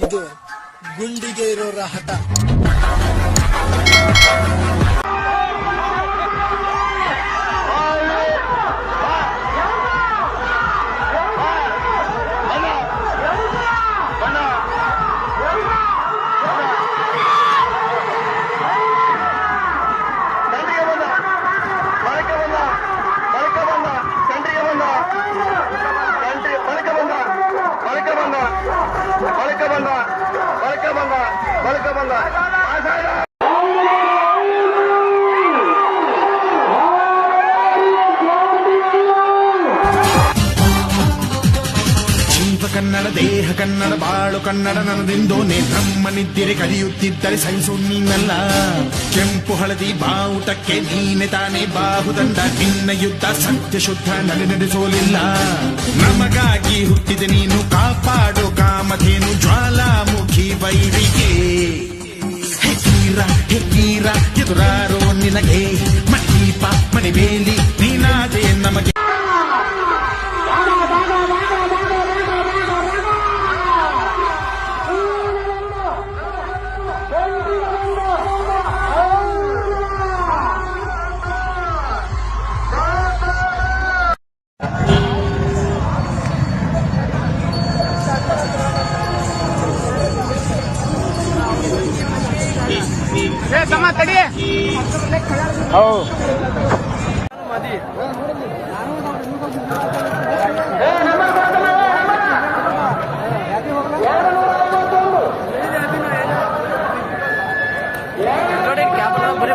ಇದು ಗುಂಡಿಗೆ ಇರೋರ ಹಠ ಬಂದ. ಬಳಕೆ ಬಂದ. ಬಳಕೆ ಬಂದ. ಬಳಕೆ ಬಂದ. ಕನ್ನಡ, ದೇಹ ಕನ್ನಡ, ಬಾಳು ಕನ್ನಡ ನನ್ನದಿಂದೋನೆ ಬ್ರಹ್ಮನಿದ್ದಿರೆ ಕಲಿಯುತ್ತಿದ್ದರೆ ಸಹಿಸು ನೀನಲ್ಲ ಕೆಂಪು ಹಳದಿ, ಬಾವುಟಕ್ಕೆ ನೀನೆ ತಾನೇ ಬಾಹುದಂಡ. ನಿನ್ನ ಯುದ್ಧ ಸತ್ಯ ಶುದ್ಧ ನಡೆ ನಡೆಸೋಲಿಲ್ಲ. ನಮಗಾಗಿ ಹೆಕ್ಕೀರ ಎದುರಾರೋ ನಿನಗೆ ಮಟ್ಟೀಪ ಮಣಿಬೇಲಿ ನೀನಾದೆ ಮಾತಾಡಿ. ಬರೀ